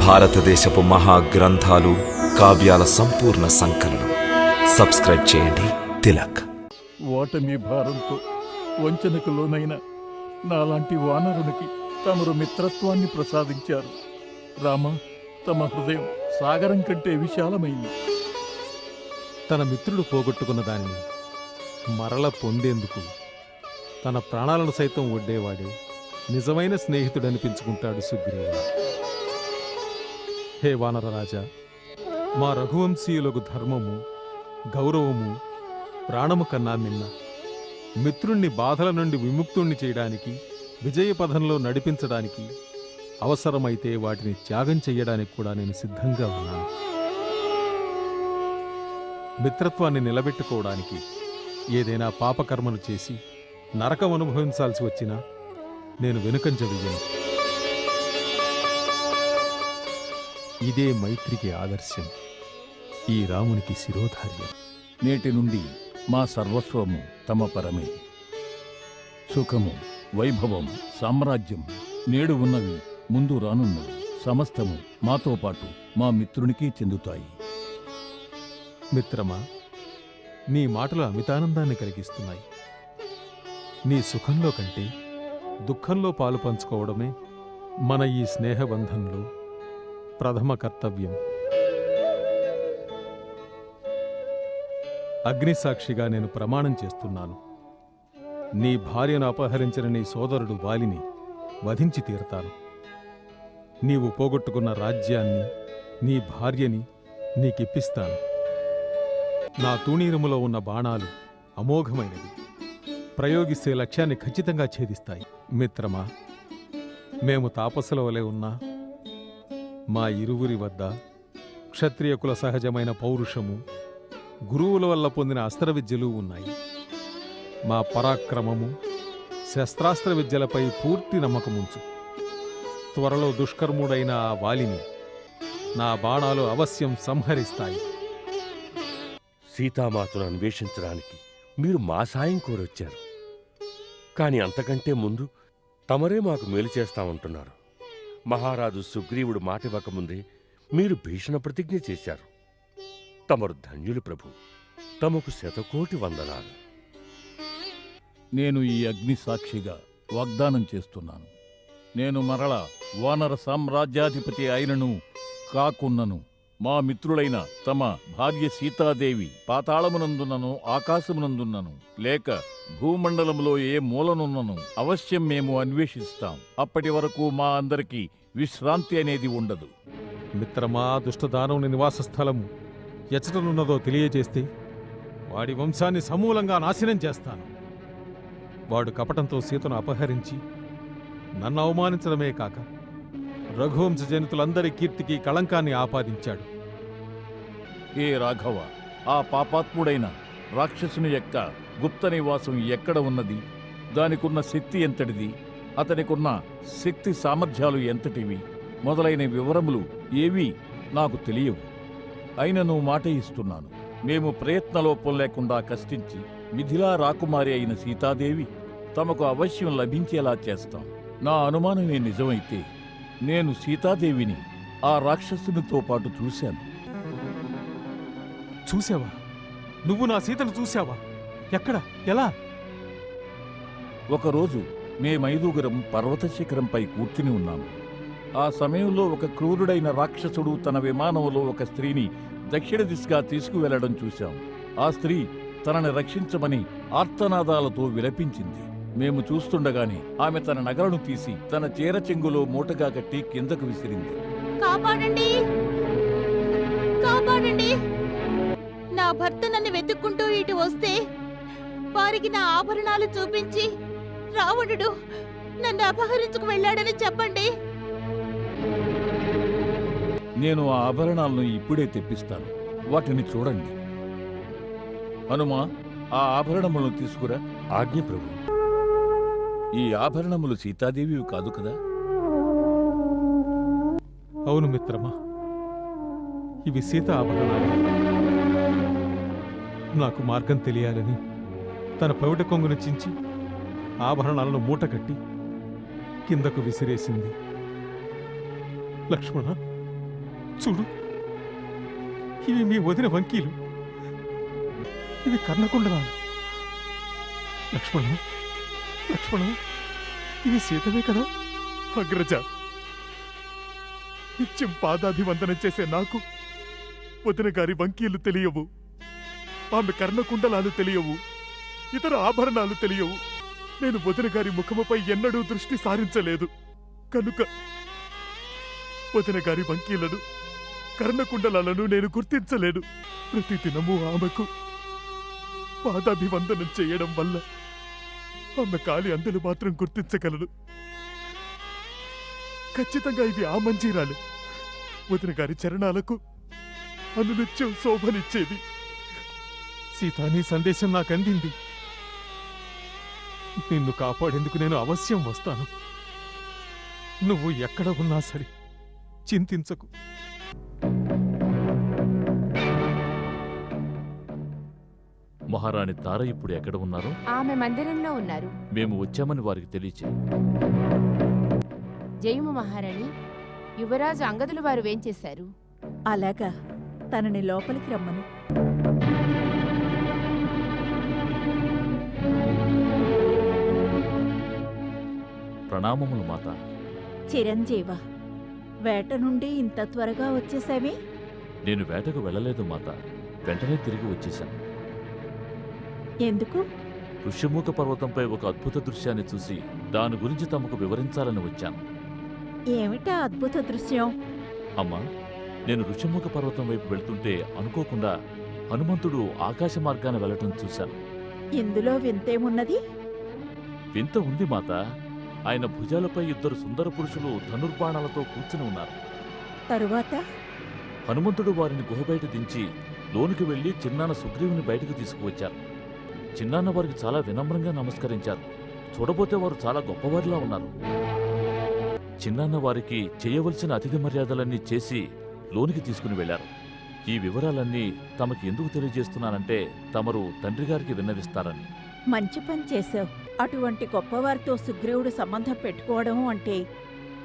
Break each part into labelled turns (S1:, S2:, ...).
S1: భారతదేశపు మహాగ్రంథాలు కావ్యాల సంపూర్ణ సంకలనం. సబ్స్క్రైబ్ చేయండి. తిలక్.
S2: ఓటమి భారంతో వంచనకు లోనైన నాలాంటి వానరునికి తమరు మిత్రత్వాన్ని ప్రసాదించారు. రామ తమ హృదయం సాగరం కంటే విశాలమైంది.
S3: తన మిత్రుడు పోగొట్టుకున్న దానిని మరల పొందేందుకు తన ప్రాణాలను సైతం ఒడ్డేవాడే నిజమైన స్నేహితుడనిపించుకుంటాడు సుగ్రీవుడు. హే వానరరాజా మా రఘువంశీయులకు ధర్మము గౌరవము ప్రాణము కన్నా నిన్న మిత్రుణ్ణి బాధల నుండి విముక్తుణ్ణి చేయడానికి విజయపథంలో నడిపించడానికి అవసరమైతే వాటిని త్యాగం చెయ్యడానికి కూడా నేను సిద్ధంగా ఉన్నాను. మిత్రత్వాన్ని నిలబెట్టుకోవడానికి ఏదైనా పాపకర్మలు చేసి నరకం అనుభవించాల్సి వచ్చినా నేను వెనుకంజ వెయ్యను. ఇదే మైత్రికి ఆదర్శం. ఈ రామునికి శిరోధార్యం.
S2: నేటి నుండి మా సర్వస్వము తమ పరమే. సుఖము వైభవం సామ్రాజ్యం నేడు ఉన్నవి ముందు రానున్నవి సమస్తము మాతో పాటు మా మిత్రునికి చెందుతాయి.
S3: మిత్రమా నీ మాటలు అమితానందాన్ని కలిగిస్తున్నాయి. నీ సుఖంలో కంటే దుఃఖంలో పాలు పంచుకోవడమే మన ఈ స్నేహబంధంలో ప్రథమ కర్తవ్యం అగ్నిసాక్షిగా నేను ప్రమాణం చేస్తున్నాను. నీ భార్యను అపహరించిన నీ సోదరుడు వాలిని వధించి తీరతాను. నీవు పోగొట్టుకున్న రాజ్యాన్ని నీ భార్యని నీకిప్పిస్తాను. నా తూణీరములో ఉన్న బాణాలు అమోఘమైనవి. ప్రయోగిస్తే లక్ష్యాన్ని ఖచ్చితంగా ఛేదిస్తాయి. మిత్రమా మేము తాపసుల వలె ఉన్నా మా ఇరువురి వద్ద క్షత్రియకుల సహజమైన పౌరుషము గురువుల వల్ల పొందిన అస్త్ర విద్యలు ఉన్నాయి. మా పరాక్రమము శస్త్రాస్త్ర విద్యలపై పూర్తి నమ్మకముంచు. త్వరలో దుష్కర్ముడైన ఆ వాలిని నా బాణాలు అవశ్యం సంహరిస్తాయి.
S4: సీతామాతను అన్వేషించడానికి మీరు మా సాయం కోరొచ్చారు. కాని అంతకంటే ముందు తమరే మాకు మేలు చేస్తామంటున్నారు. మహారాజు సుగ్రీవుడు మాటివ్వకముందే మీరు భీషణ ప్రతిజ్ఞ చేశారు. తమరు ధన్యులు ప్రభు తమకు శతకోటి వందనాలు.
S2: నేను ఈ అగ్ని సాక్షిగా వాగ్దానం చేస్తున్నాను. నేను మరల వానర సామ్రాజ్యాధిపతి అయినను కాకున్నను. మా మిత్రులైన తమ భార్య సీతాదేవి పాతాళమునందున్నను ఆకాశమునందున్నను. లేక భూమండలంలో ఏ మూలనున్నను అవశ్యం మేము అన్వేషిస్తాం. అప్పటి వరకు మా అందరికీ విశ్రాంతి అనేది ఉండదు.
S3: మిత్రమా దుష్టదానవుని నివాస స్థలము ఎచ్చటనున్నదో తెలియజేస్తే వాడి వంశాన్ని సమూలంగా నాశనం చేస్తాను. వాడు కపటంతో సీతను అపహరించి నన్ను అవమానించడమే కాక రఘువంశ జనితులందరి కీర్తికి కళంకాన్ని ఆపాదించాడు.
S2: ఏ రాఘవ ఆ పాపాత్ముడైన రాక్షసుని యొక్క గుప్త నివాసం ఎక్కడ ఉన్నది? దానికున్న శక్తి ఎంతటిది? అతనికున్న శక్తి సామర్థ్యాలు ఎంతటివి? మొదలైన వివరములు ఏవి నాకు తెలియవు. అయినను మాట ఇస్తున్నాను. మేము ప్రయత్నలోపం లేకుండా కష్టించి మిథిలా రాకుమారి అయిన సీతాదేవి తమకు అవశ్యం లభించేలా చేస్తాం. నా అనుమానమే నిజమైతే నేను సీతాదేవిని ఆ రాక్షసునితో పాటు చూశాను.
S3: చూసావా నువ్వు నా సీతను చూసావా ఎక్కడ? ఎలా?
S2: ఒకరోజు మేమైదుగురం పర్వత శిఖరంపై కూర్చుని ఉన్నాము. ఆ సమయంలో ఒక క్రూరుడైన రాక్షసుడు తన విమానంలో ఒక స్త్రీని దక్షిణ దిశగా తీసుకువెళ్ళడం చూశాం. ఆ స్త్రీ తనని రక్షించమని ఆర్తనాదాలతో విలపించింది. మేము చూస్తుండగానే ఆమె తన నగలను తీసి తన చీర చెంగులో మూటగా కట్టి కిందకు విసిరింది.
S5: కాపాడండి! కాపాడండి! నా భర్త నన్ను వెతుక్కుంటూ ఇటు వస్తే వారికి నా ఆభరణాలు చూపించి రావణుడు నన్ను అపహరించుకు వెళ్ళాడని చెప్పండి.
S2: నేను ఆ ఆభరణాలను ఇప్పుడే తెప్పిస్తాను. వాటిని చూడండి. హనుమా ఆ ఆభరణములను తీసుకురా.
S4: ఆజ్ఞ ప్రభు.
S2: ఈ ఆభరణములు సీతాదేవివి కాదు కదా?
S3: అవును మిత్రమా. ఇవి సీత ఆభరణాలు. నాకు మార్గం తెలియాలని తన పవిట కొంగును చించి ఆభరణాలను మూటకట్టి కిందకు విసిరేసింది. లక్ష్మణ చూడు. ఇవి మీ వదిన వంకీలు. ఇవి కర్ణకుండలాలు. లక్ష్మణ లక్ష్మణ ఇది సీతమే కదా? అగ్రజ నిత్యం పాదాభివందనం చేసే నాకు వదిన గారి వంకీలు తెలియవు. ఆమె కర్ణకుండలాలు తెలియవు. ఇతర ఆభరణాలు తెలియవు. నేను వదిన గారి ముఖముపై ఎన్నడూ దృష్టి సారించలేదు. కనుక వదిన గారి వంకీలను కర్ణకుండలాలను నేను గుర్తించలేను ప్రతిదినము ఆమెకు పాదాభివందనం చేయడం వల్ల ఆమె కాలి అందులు మాత్రం గుర్తించగలడు ఖచ్చితంగా ఇవి ఆ మంజీరాలు. వదిన గారి చరణాలకు అనునిత్యం శోభనిచ్చేది. సీత నీ సందేశం నాకు అందింది నిన్ను కాపాడేందుకు నేను అవశ్యం వస్తాను. నువ్వు ఎక్కడ ఉన్నా సరే చింతించకు.
S6: మహారాణి తార ఇప్పుడు ఎక్కడ ఉన్నారో?
S7: ఆమె మందిరంలో ఉన్నారు.
S6: మేము వచ్చామని వారికి తెలియచే
S7: జయము మహారాణి యువరాజు అంగదులు వారు వేంచేశారు
S8: అలాగా తనని లోపలికి రమ్మను.
S6: ప్రణామములు మాత.
S8: చిరంజీవ వేట నుండి ఇంత త్వరగా వచ్చేసావి?
S6: నేను వేటకు వెళ్ళలేదు మాత. వెంటనే తిరిగి వచ్చేశాను.
S8: ఎందుకు?
S6: ఋష్యమూక పర్వతంపై ఒక అద్భుత దృశ్యాన్ని చూసి దాని గురించి తమకు వివరించాలని వచ్చాను.
S8: ఏమిటా అద్భుత దృశ్యం?
S6: అమ్మా నేను ఋష్యమూక పర్వతం వైపు వెళ్తుంటే అనుకోకుండా హనుమంతుడు ఆకాశ మార్గాన వెళ్ళటం చూశాను.
S8: ఇందులో వింతేమున్నది?
S6: వింత ఉంది మాత. ఆయన భుజాలపై ఇద్దరు సుందర పురుషులు ధనుర్బాణాలతో కూర్చుని ఉన్నారు.
S8: తరువాత?
S6: హనుమంతుడు వారిని గుహ బయట దించి లోనికి వెళ్ళి చిన్నాన్న సుగ్రీవుని బయటకు తీసుకువచ్చారు. చిన్నాన్న వారికి చాలా వినమ్రంగా నమస్కరించారు. చూడబోతే వారు చాలా గొప్పవారిలా ఉన్నారు. చిన్నాన్న వారికి చేయవలసిన అతిథి మర్యాదలన్నీ చేసి లోనికి తీసుకుని వెళ్ళారు ఈ వివరాలన్నీ తమకి ఎందుకు తెలియజేస్తున్నానంటే తమరు తండ్రి గారికి విన్నవిస్తారని.
S8: మంచి పని చేశావు. అటువంటి గొప్పవారితో సుగ్రీవుడు సంబంధం పెట్టుకోవడం అంటే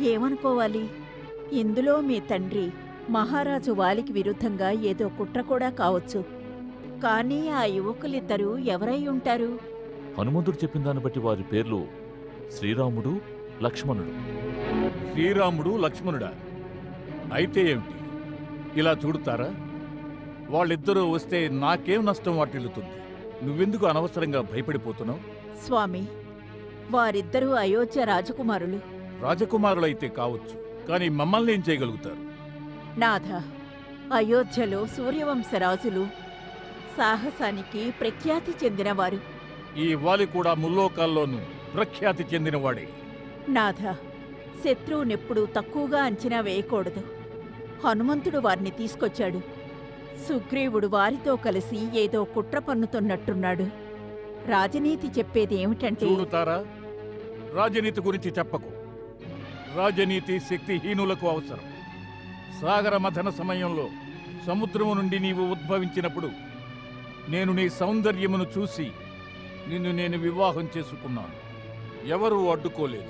S8: ఏమనుకోవాలి? ఇందులో మీ తండ్రి మహారాజు వాలికి విరుద్ధంగా ఏదో కుట్ర కూడా కావచ్చు. కానీ ఆ యువకులిద్దరూ ఎవరై ఉంటారు?
S6: హనుమంతుడు చెప్పిన దాన్ని బట్టి వారి పేర్లు శ్రీరాముడు లక్ష్మణుడు.
S2: శ్రీరాముడు లక్ష్మణుడా? అయితే ఏమిటి? ఇలా చూడుతారా? వాళ్ళిద్దరూ వస్తే నాకేం నష్టం వాటిల్లుతుంది? నువ్వెందుకు అనవసరంగా భయపడిపోతున్నావు?
S8: స్వామి వారిద్దరూ అయోధ్య రాజకుమారులు.
S2: రాజకుమారులైతే కావచ్చు కానీ మమ్మల్ని ఏం చేయగలుగుతారు?
S8: నాథ అయోధ్యలో సూర్యవంశ రాజులు సాహసానికి ప్రఖ్యాతి చెందినవారు.
S2: ఈ వాలి కూడా ముల్లోకాల్లోనూ ప్రఖ్యాతి చెందినవాడే.
S8: నాథ శత్రువునెప్పుడు తక్కువగా అంచనా వేయకూడదు. హనుమంతుడు వారిని తీసుకొచ్చాడు. సుగ్రీవుడు వారితో కలిసి ఏదో కుట్ర పన్నుతున్నట్టున్నాడు. రాజనీతి చెప్పేది ఏమిటంటే
S2: చూడుతారా రాజనీతి గురించి చెప్పకు. రాజనీతి శక్తిహీనులకు అవసరం. సాగర మథన సమయంలో సముద్రము నుండి నీవు ఉద్భవించినప్పుడు నేను నీ సౌందర్యమును చూసి నిన్ను నేను వివాహం చేసుకున్నాను. ఎవరూ అడ్డుకోలేదు.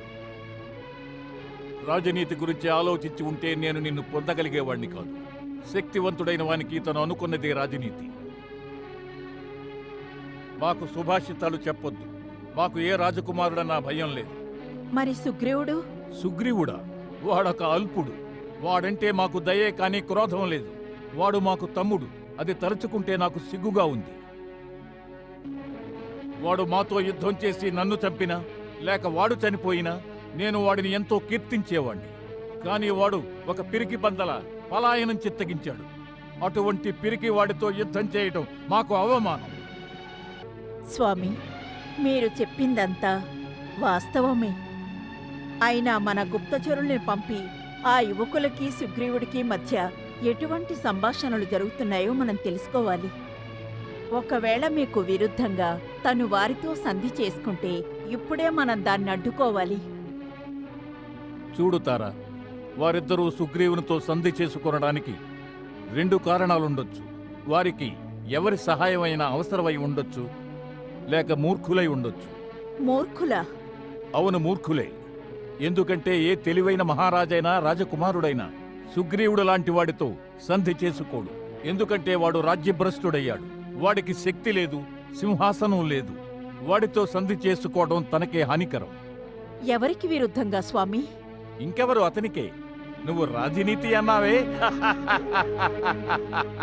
S2: రాజనీతి గురించి ఆలోచించి ఉంటే నేను నిన్ను పొందగలిగేవాణ్ణి కాదు. శక్తివంతుడైన వానికి తను అనుకున్నదే రాజనీతి. మాకు సుభాషితాలు చెప్పొద్దు. మాకు ఏ రాజకుమారుడన్నా భయం లేదు.
S8: మరి సుగ్రీవుడు?
S2: సుగ్రీవుడా? వాడొక అల్పుడు. వాడంటే మాకు దయే కానీ క్రోధం లేదు. వాడు మాకు తమ్ముడు. అది తలుచుకుంటే నాకు సిగ్గుగా ఉంది. వాడు మాతో యుద్ధం చేసి నన్ను చంపినా లేక వాడు చనిపోయినా నేను వాడిని ఎంతో కీర్తించేవాణ్ణి. కానీ వాడు ఒక పిరికి బందల పలాయనం చిత్తగించాడు. అటువంటి పిరికి వాడితో యుద్ధం చేయటం మాకు అవమానం.
S8: స్వామి మీరు చెప్పిందంతా వాస్తవమే. అయినా మన గుప్తచరుల్ని పంపి ఆ యువకులకి సుగ్రీవుడికి మధ్య ఎటువంటి సంభాషణలు జరుగుతున్నాయో మనం తెలుసుకోవాలి. ఒకవేళ మీకు విరుద్ధంగా తను వారితో సంధి చేసుకుంటే ఇప్పుడే మనం దాన్ని అడ్డుకోవాలి.
S2: చూడుతారా వారిద్దరూ సుగ్రీవునితో సంధి చేసుకొనడానికి రెండు కారణాలుండొచ్చు. వారికి ఎవరి సహాయమైనా అవసరమై ఉండొచ్చు లేక మూర్ఖులై ఉండొచ్చు.
S8: మూర్ఖులా?
S2: అవును మూర్ఖులే. ఎందుకంటే ఏ తెలివైన మహారాజైనా రాజకుమారుడైనా సుగ్రీవుడు లాంటి వాడితో సంధి చేసుకోడు. ఎందుకంటే వాడు రాజ్యభ్రష్టుడయ్యాడు. వాడికి శక్తి లేదు సింహాసనం లేదు. వాడితో సంధి చేసుకోవడం తనకే హానికరం.
S8: ఎవరికి విరుద్ధంగా స్వామి?
S2: ఇంకెవరు అతనికే? నువ్వు రాజనీతి అన్నావే?